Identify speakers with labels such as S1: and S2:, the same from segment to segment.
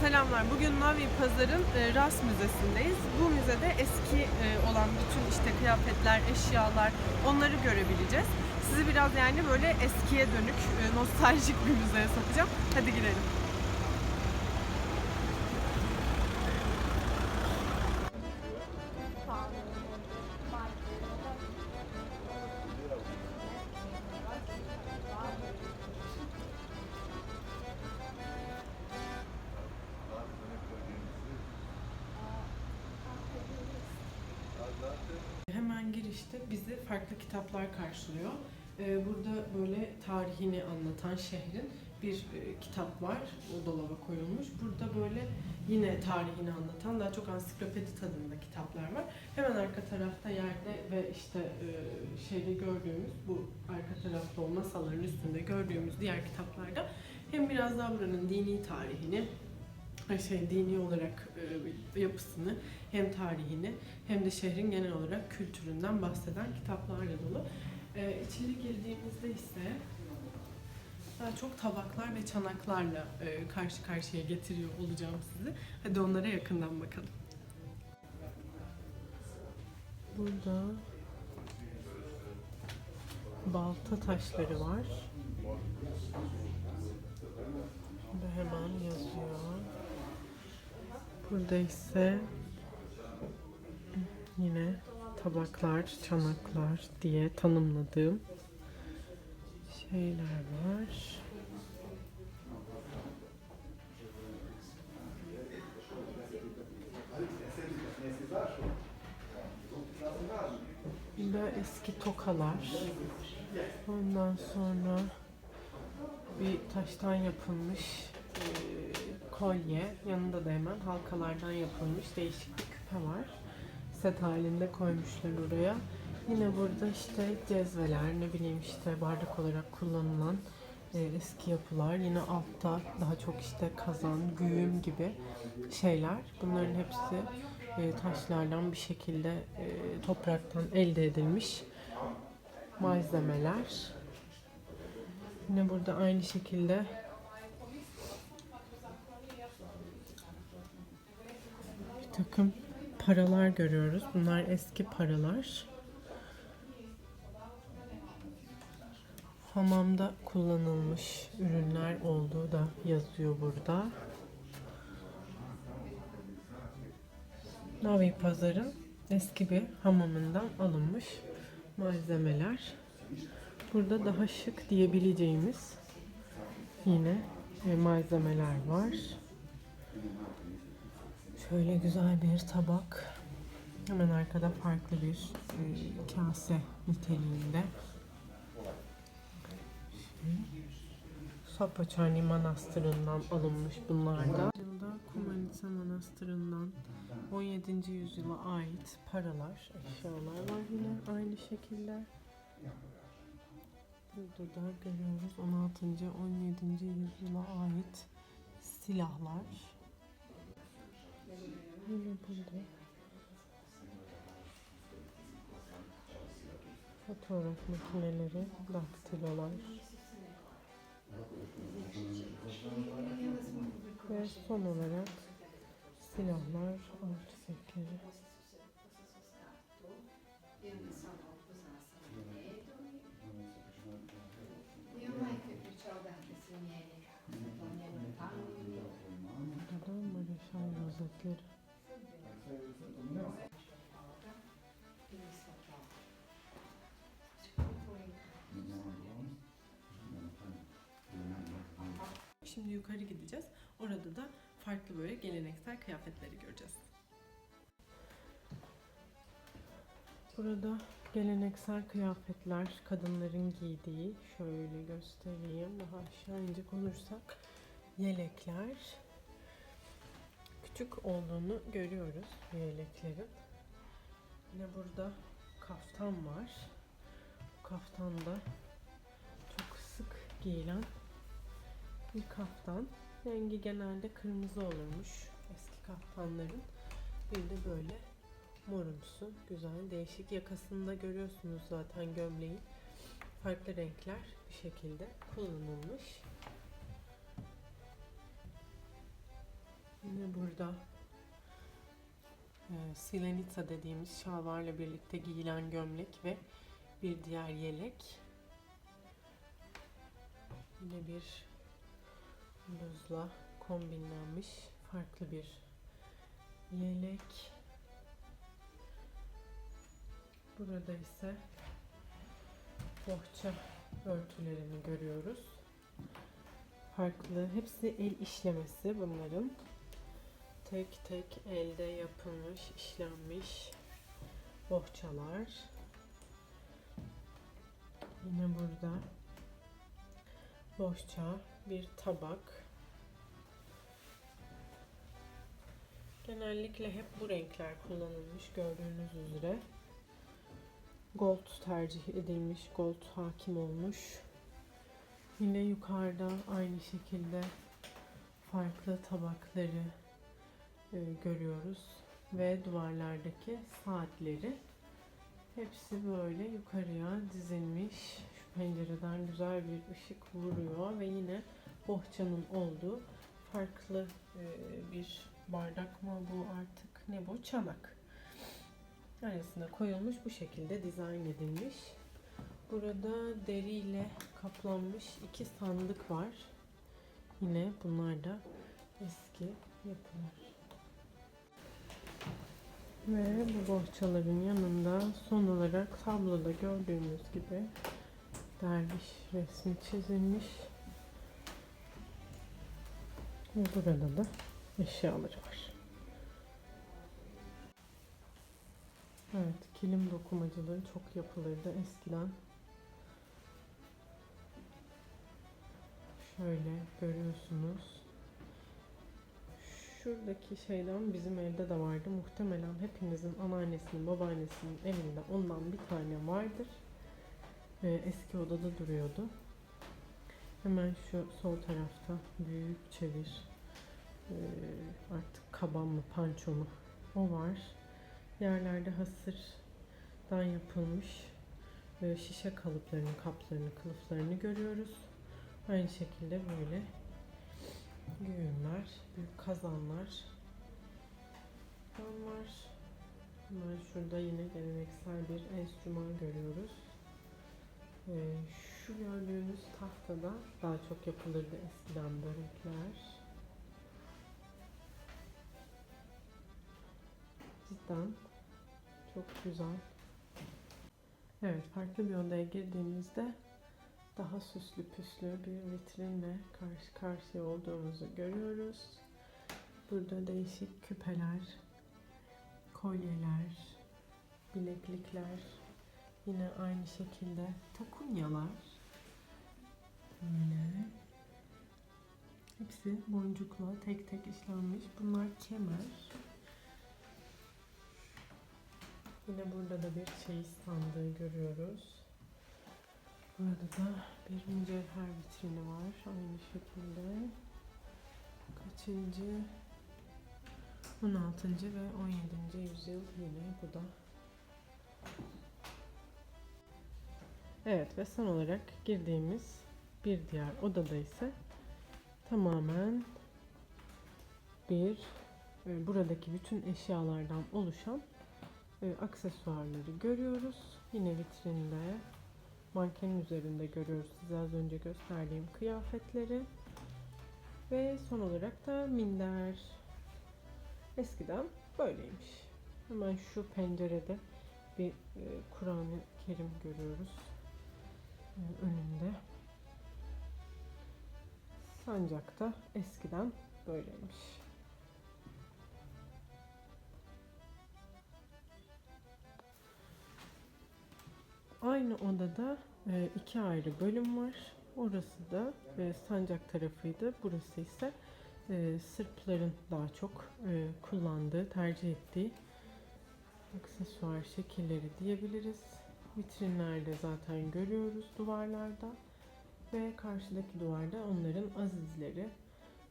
S1: Selamlar. Bugün Navi Pazar'ın e, Ras Müzesi'ndeyiz. Bu müzede eski e, olan bütün işte kıyafetler, eşyalar onları görebileceğiz. Sizi biraz yani böyle eskiye dönük, e, nostaljik bir müzeye sokacağım. Hadi girelim. Farklı kitaplar karşılıyor. Ee, Burada böyle tarihini anlatan şehrin bir e, kitap var. O dolaba koyulmuş. Burada böyle yine tarihini anlatan daha çok ansiklopedi tadında kitaplar var. Hemen arka tarafta yerde ve işte e, şeyde gördüğümüz bu arka tarafta o masaların üstünde gördüğümüz diğer kitaplarda hem biraz daha buranın dini tarihini şey dini olarak e, yapısını hem tarihini hem de şehrin genel olarak kültüründen bahseden kitaplarla dolu. E, içeri girdiğimizde ise daha çok tabaklar ve çanaklarla e, karşı karşıya getiriyor olacağım sizi. Hadi onlara yakından bakalım. Burada balta taşları var. Burada hemen yazıyor. Burada ise yine tabaklar, çanaklar diye tanımladığım şeyler var. Burada eski tokalar. Ondan sonra bir taştan yapılmış kolye. Yanında da hemen halkalardan yapılmış değişik bir küpe var. Set halinde koymuşlar oraya. Yine burada işte cezveler, ne bileyim işte bardak olarak kullanılan e, eski yapılar. Yine altta daha çok işte kazan, güğüm gibi şeyler. Bunların hepsi e, taşlardan bir şekilde e, topraktan elde edilmiş malzemeler. Yine burada aynı şekilde takım paralar görüyoruz. Bunlar eski paralar. Hamamda kullanılmış ürünler olduğu da yazıyor burada. Navi Pazar'ın eski bir hamamından alınmış malzemeler. Burada daha şık diyebileceğimiz yine e, malzemeler var. Şöyle güzel bir tabak. Hemen arkada farklı bir e, kase niteliğinde. Sapaçani Manastırı'ndan alınmış bunlar da. Yılda Kumanica Manastırı'ndan 17. yüzyıla ait paralar, eşyalar var yine aynı şekilde. Burada da görüyoruz 16. 17. yüzyıla ait silahlar. Yine burada fotoğraf makineleri, daktilolar. Ve son olarak silahlar, artifekleri. Şimdi yukarı gideceğiz. Orada da farklı böyle geleneksel kıyafetleri göreceğiz. Burada geleneksel kıyafetler, kadınların giydiği, şöyle göstereyim. Daha aşağı inecek olursak yelekler. Küçük olduğunu görüyoruz yeleklerin. Yine burada kaftan var. Bu kaftan da çok sık giyilen bir kaftan. Rengi genelde kırmızı olurmuş eski kaftanların. Bir de böyle morumsu, güzel, değişik. Yakasında görüyorsunuz zaten gömleğin. Farklı renkler bir şekilde kullanılmış. Yine burada e, silenica dediğimiz şalvarla birlikte giyilen gömlek ve bir diğer yelek. Yine bir bluzla kombinlenmiş farklı bir yelek. Burada ise bohça örtülerini görüyoruz. Farklı, hepsi el işlemesi bunların. Tek tek elde yapılmış, işlenmiş bohçalar. Yine burada bohça, bir tabak. Genellikle hep bu renkler kullanılmış gördüğünüz üzere. Gold tercih edilmiş, gold hakim olmuş. Yine yukarıda aynı şekilde farklı tabakları görüyoruz ve duvarlardaki saatleri hepsi böyle yukarıya dizilmiş. Şu pencereden güzel bir ışık vuruyor ve yine bohçanın olduğu farklı e, bir bardak mı bu artık ne bu çanak arasına koyulmuş bu şekilde dizayn edilmiş. Burada deriyle kaplanmış iki sandık var. Yine bunlar da eski yapılar. Ve bu bohçaların yanında son olarak tabloda gördüğümüz gibi derviş resmi çizilmiş. Ve burada da eşyaları var. Evet, kilim dokumacılığı çok yapılırdı eskiden. Şöyle görüyorsunuz. Şuradaki şeyden bizim evde de vardı. Muhtemelen hepinizin anneannesinin, babaannesinin evinde ondan bir tane vardır. Ee, eski odada duruyordu. Hemen şu sol tarafta büyük çevir. Ee, artık kaban mı, panço mu? O var. Yerlerde hasırdan yapılmış e, şişe kalıplarını, kaplarını, kılıflarını görüyoruz. Aynı şekilde böyle güğümler, büyük kazanlar var. Hemen şurada yine geleneksel bir enstrüman görüyoruz. Ee, şu gördüğünüz tahtada daha çok yapılırdı eskiden börekler. Cidden çok güzel. Evet, farklı bir odaya girdiğimizde daha süslü püslü bir vitrinle karşı karşıya olduğumuzu görüyoruz. Burada değişik küpeler, kolyeler, bileklikler, yine aynı şekilde takunyalar. Böyle. Hepsi boncukla tek tek işlenmiş. Bunlar kemer. Yine burada da bir çeyiz sandığı görüyoruz. Burada da bir mücevher vitrini var. Aynı şekilde. Kaçıncı? 16. ve 17. yüzyıl yine bu da. Evet ve son olarak girdiğimiz bir diğer odada ise tamamen bir e, buradaki bütün eşyalardan oluşan e, aksesuarları görüyoruz. Yine vitrinde mankenin üzerinde görüyoruz size az önce gösterdiğim kıyafetleri. Ve son olarak da minder. Eskiden böyleymiş. Hemen şu pencerede bir e, Kur'an-ı Kerim görüyoruz. E, önünde. Sancakta eskiden böyleymiş. Aynı odada e, iki ayrı bölüm var. Orası da e, sancak tarafıydı. Burası ise e, Sırpların daha çok kullandığı, tercih ettiği aksesuar şekilleri diyebiliriz. Vitrinlerde zaten görüyoruz duvarlarda. Ve karşıdaki duvarda onların azizleri,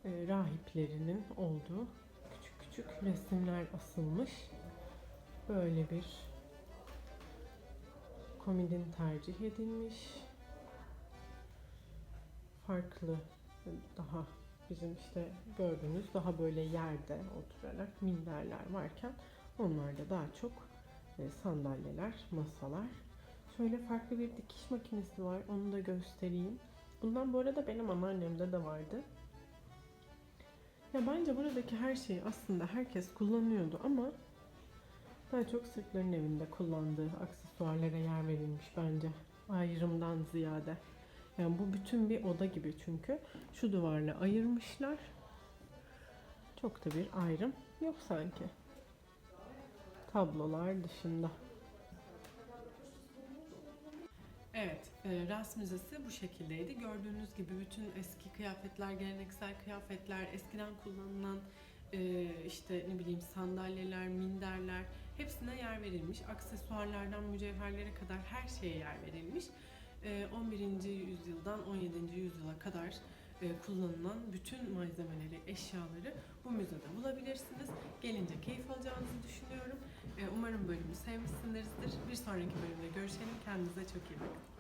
S1: rahiplerinin olduğu küçük küçük resimler asılmış. Böyle bir komodin tercih edilmiş. Farklı, daha bizim işte gördüğünüz daha böyle yerde oturarak minderler varken onlarda daha çok e, sandalyeler, masalar. Şöyle farklı bir dikiş makinesi var. Onu da göstereyim. Bundan bu arada benim anneannemde de vardı. Ya bence buradaki her şeyi aslında herkes kullanıyordu ama daha çok Sırpların evinde kullandığı aksesuarlara yer verilmiş bence. Ayrımdan ziyade. Yani bu bütün bir oda gibi çünkü. Şu duvarla ayırmışlar. Çok da bir ayrım yok sanki. Tablolar dışında. Evet, e, Ras Müzesi bu şekildeydi. Gördüğünüz gibi bütün eski kıyafetler, geleneksel kıyafetler, eskiden kullanılan işte ne bileyim sandalyeler, minderler hepsine yer verilmiş. Aksesuarlardan mücevherlere kadar her şeye yer verilmiş. E, 11. yüzyıldan 17. yüzyıla kadar e, kullanılan bütün malzemeleri, eşyaları bu müzede bulabilirsiniz. Gelince keyif alacağınızı düşünüyorum. E, umarım bölümü sevmişsinizdir. Bir sonraki bölümde görüşelim. Kendinize çok iyi bakın.